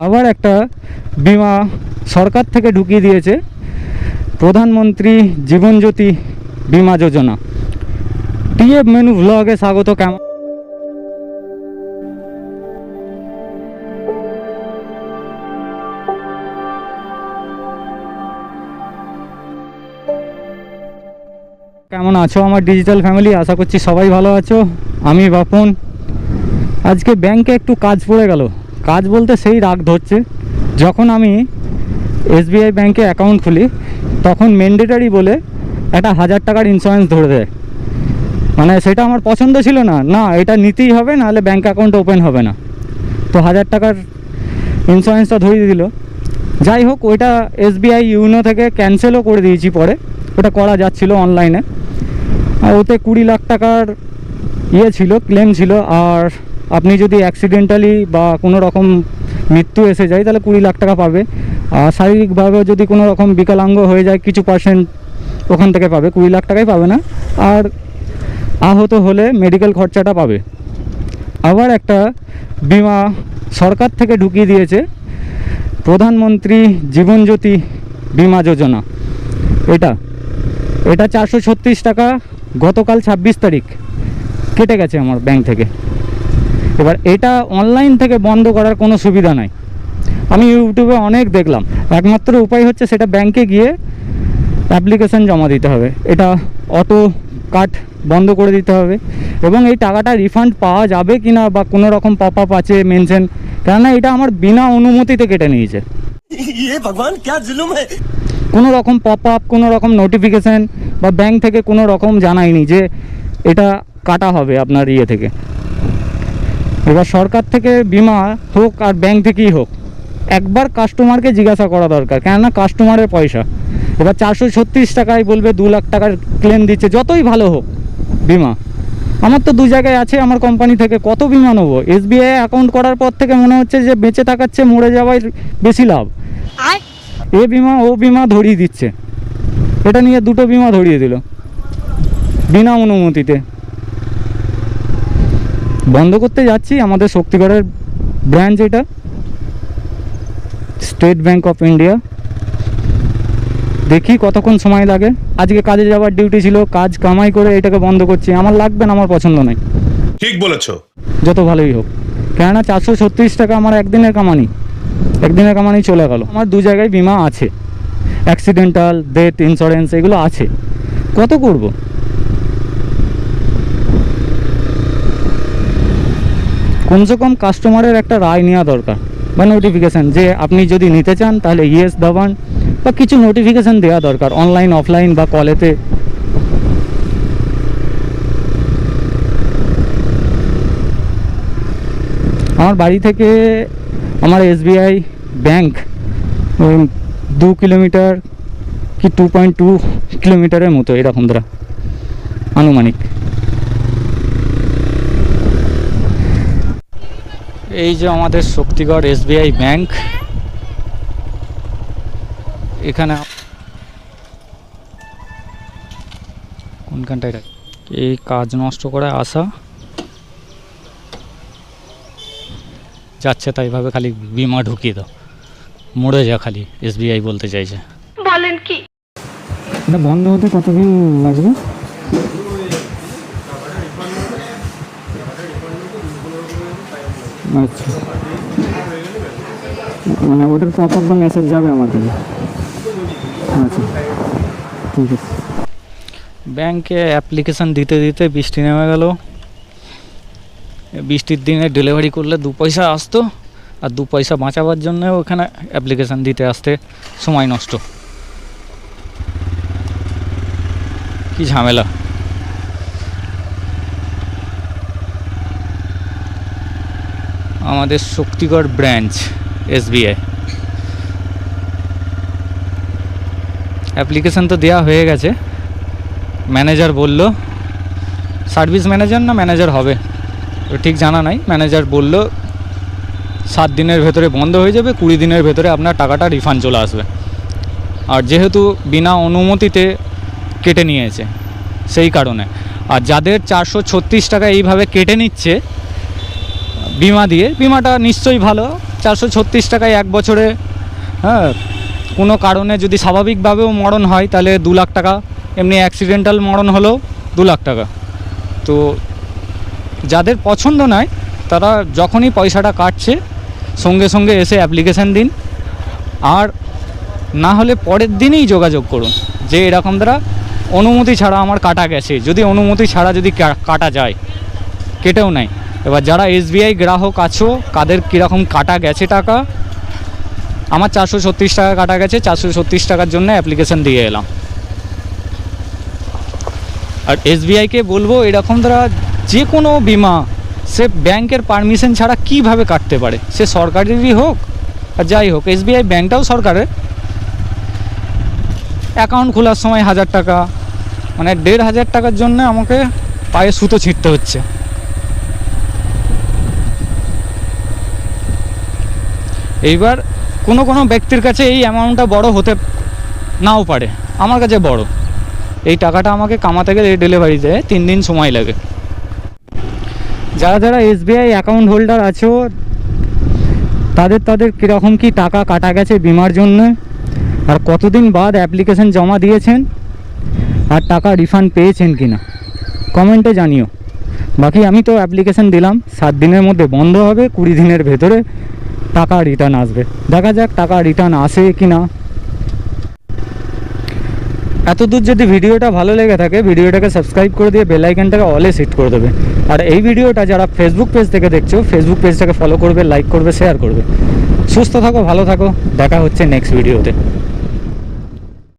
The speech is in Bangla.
আবার একটা বিমা সরকার থেকে ঢুকিয়ে দিয়েছে, প্রধানমন্ত্রী জীবন জ্যোতি বিমা যোজনা। টিএফ মেনু ভ্লগে স্বাগত, কেমন? কেমন আছো আমার ডিজিটাল ফ্যামিলি? আশা করছি সবাই ভালো আছো। আমি বাপন। আজকে ব্যাংকে একটু কাজ পড়ে গেল। কাজ বলতে সেই রাগ ধরছে। যখন আমি এসবিআই ব্যাংকে অ্যাকাউন্ট খুলি, তখন ম্যান্ডেটারি বলে একটা হাজার টাকার ইন্স্যুরেন্স ধরে দেয়। মানে সেটা আমার পছন্দ ছিল না। না, এটা নিতেই হবে, নাহলে ব্যাঙ্ক অ্যাকাউন্ট ওপেন হবে না। তো হাজার টাকার ইন্স্যুরেন্সটা ধরিয়ে দিল। যাই হোক, ওইটা এসবিআই ইউনো থেকে ক্যান্সেলও করে দিয়েছি পরে। ওটা করা যাচ্ছিল অনলাইনে আর ওতে কুড়ি লাখ টাকার ইয়ে ছিল ক্লেম ছিল, আর আপনি যদি অ্যাক্সিডেন্টালি বা কোনো রকম মৃত্যু এসে যায়, তাহলে কুড়ি লাখ টাকা পাবে। আর শারীরিকভাবেও যদি কোনো রকম বিকলাঙ্গ হয়ে যায়, কিছু পার্সেন্ট ওখান থেকে পাবে, কুড়ি লাখ টাকাই পাবে না। আর আহত হলে মেডিকেল খরচাটা পাবে। আবার একটা বিমা সরকার থেকে ঢুকিয়ে দিয়েছে, প্রধানমন্ত্রী জীবন জ্যোতি বিমা যোজনা। এটা এটা চারশো ছত্রিশ টাকা গতকাল ছাব্বিশ তারিখ। কেটে গেছে আমার ব্যাংক থেকে। এবার এটা অনলাইন থেকে বন্ধ করার কোনো সুবিধা নাই। আমি ইউটিউবে অনেক দেখলাম। একমাত্র উপায় হচ্ছে সেটা ব্যাংকে গিয়ে অ্যাপ্লিকেশান জমা দিতে হবে। এটা অটো কাট বন্ধ করে দিতে হবে এবং এই টাকাটা রিফান্ড পাওয়া যাবে কি না বা কোনো রকম পপ আপ আছে মেনশন কেননা এটা আমার বিনা অনুমতিতে কেটে নিয়েছে। কোনো রকম পপ আপ কোনো রকম নোটিফিকেশান বা ব্যাংক থেকে কোনো রকম জানায়নি যে এটা কাটা হবে আপনার ইয়ে থেকে। এবার সরকার থেকে বিমা হোক আর ব্যাংক থেকেই হোক একবার কাস্টমারকে জিজ্ঞাসা করা দরকার কেননা কাস্টমারের পয়সা। এবার চারশো ছত্রিশ টাকায় বলবে দু লাখ টাকার ক্লেম দিচ্ছে যতই ভালো হোক বিমা। আমার তো দু জায়গায় আছে আমার কোম্পানি থেকে কত বিমা নেব? এসবিআই অ্যাকাউন্ট করার পর থেকে মনে হচ্ছে যে বেঁচে থাকাচ্ছে মরে যাওয়াই বেশি লাভ। এ বিমা ও বিমা ধরিয়ে দিচ্ছে। এটা নিয়ে দুটো বিমা ধরিয়ে দিল। বিনা অনুমতিতে। বন্ধ করতে যাচ্ছি আমাদের শক্তিগড়ের ব্রাঞ্চ এটা স্টেট ব্যাংক অফ ইন্ডিয়া। দেখি কতক্ষণ সময় লাগে। আজকে কাজে যাওয়ার ডিউটি ছিল কাজ কামাই করে এটাকে বন্ধ করছি। আমার লাগবে না আমার পছন্দ নয়। ঠিক বলেছ। যত ভালোই হোক। কেননা চারশো ছত্রিশ টাকা আমার একদিনের কামানি। একদিনের কামানি চলে গেল। আমার দু জায়গায় বিমা আছে। অ্যাক্সিডেন্টাল ডেথ ইন্স্যুরেন্স এগুলো আছে। কত করব? কমসে কম কাস্টমারের একটা রায় নেওয়া দরকার বা নোটিফিকেশান যে আপনি যদি নিতে চান তাহলে ইয়েস দাবান বা কিছু নোটিফিকেশান দেওয়া দরকার অনলাইন অফলাইন বা কলেতে আমার বাড়ি থেকে আমার এসবিআই ব্যাংক দু কিলোমিটার কি টু পয়েন্ট টু কিলোমিটারের মতো এরকম ধরা, আনুমানিক। এই যে আমাদের শক্তিগড় এসবিআই ব্যাংক। এখানে কোনখানটায় এই কাজ নষ্ট করে আসা। যাচ্ছে তাই ভাবে খালি বিমা ঢুকিয়ে দাও। মরে যা খালি এসবিআই বলতে চাইছে। বলেন কি? এটা বন্ধ হতে কতদিন লাগবে? আচ্ছা। মানে ওটার পপ আপ মেসেজ যাবে কাছে আচ্ছা। ঠিক আছে। ব্যাংকে অ্যাপ্লিকেশান দিতে দিতে বৃষ্টি নেমে গেল। বৃষ্টির দিনে ডেলিভারি করলে দু পয়সা আসতো, আর দু পয়সা বাঁচাবার জন্য ওখানে অ্যাপ্লিকেশান দিতে আসতে সময় নষ্ট। কি ঝামেলা। আমাদের শক্তিগড় ব্রাঞ্চ, এসবিআই। অ্যাপ্লিকেশান তো দেওয়া হয়ে গেছে। ম্যানেজার বলল, সার্ভিস ম্যানেজার না ম্যানেজার হবে? ঠিক জানা নাই। ম্যানেজার বলল, সাত দিনের ভেতরে বন্ধ হয়ে যাবে, কুড়ি দিনের ভেতরে আপনার টাকাটা রিফান্ড চলে আসবে। আর যেহেতু বিনা অনুমতিতে কেটে নিয়েছে, সেই কারণে। আর যাদের চারশো ছত্রিশ টাকা এইভাবে কেটে নিচ্ছে বিমা দিয়ে। বিমাটা নিশ্চয়ই ভালো। চারশো ছত্রিশ টাকায় এক বছরে হ্যাঁ কোনো কারণে যদি স্বাভাবিকভাবেও মরণ হয়, তাহলে দু লাখ টাকা। এমনি অ্যাক্সিডেন্টাল মরণ হলেও দু লাখ টাকা। তো যাদের পছন্দ নয়, তারা যখনই পয়সাটা কাটছে, সঙ্গে সঙ্গে এসে অ্যাপ্লিকেশান দিন। আর না হলে পরের দিনই যোগাযোগ করুন। যে এরকম দ্বারা অনুমতি ছাড়া আমার কাটা গেছে। যদি অনুমতি ছাড়া যদি কাটা যায়, কেটেও নেয় এবার যারা এসবিআই গ্রাহক আছো, কাদের কীরকম কাটা গেছে টাকা? আমার চারশো ছত্রিশ টাকা কাটা গেছে, চারশো ছত্রিশ টাকার জন্য অ্যাপ্লিকেশান দিয়ে এলাম। আর এসবিআইকে বলব, এরকম তারা যে কোনো বিমা, সে ব্যাংকের পারমিশন ছাড়া কীভাবে কাটতে পারে? সে সরকারেরই হোক, আর যাই হোক, এসবিআই ব্যাংকটাও সরকারের। অ্যাকাউন্ট খোলার সময় হাজার টাকা মানে দেড় হাজার টাকার জন্য আমাকে পায়ে সুতো ছিঁড়তে হচ্ছে। এইবার কোনো কোনো ব্যক্তির কাছে এই অ্যামাউন্টটা বড় হতে নাও পারে। আমার কাছে বড়। এই টাকাটা আমাকে কামাতে গেলে ডেলিভারিতে তিন দিন সময় লাগে। যারা যারা এসবিআই অ্যাকাউন্ট হোল্ডার আছো, তাদের তাদের কীরকম কি টাকা কাটা গেছে বিমার জন্য? আর কতদিন বাদ অ্যাপ্লিকেশন জমা দিয়েছেন? আর টাকা রিফান্ড পেয়েছেন কি না কমেন্টে জানিও। বাকি আমি তো অ্যাপ্লিকেশন দিলাম। সাত দিনের মধ্যে বন্ধ হবে, কুড়ি দিনের ভেতরে টাকা রিটার্ন আসবে। দেখা যাক টাকা রিটার্ন আসে কি না এতদূর যদি ভিডিওটা ভালো লেগে থাকে, ভিডিওটাকে সাবস্ক্রাইব করে দিয়ে বেলাইকানটাকে অলে সেট করে দেবে। আর এই ভিডিওটা যারা ফেসবুক পেজ থেকে দেখছ ফেসবুক পেজটাকে ফলো করবে লাইক করবে শেয়ার করবে। সুস্থ থাকো, ভালো থাকো। দেখা হচ্ছে নেক্সট ভিডিওতে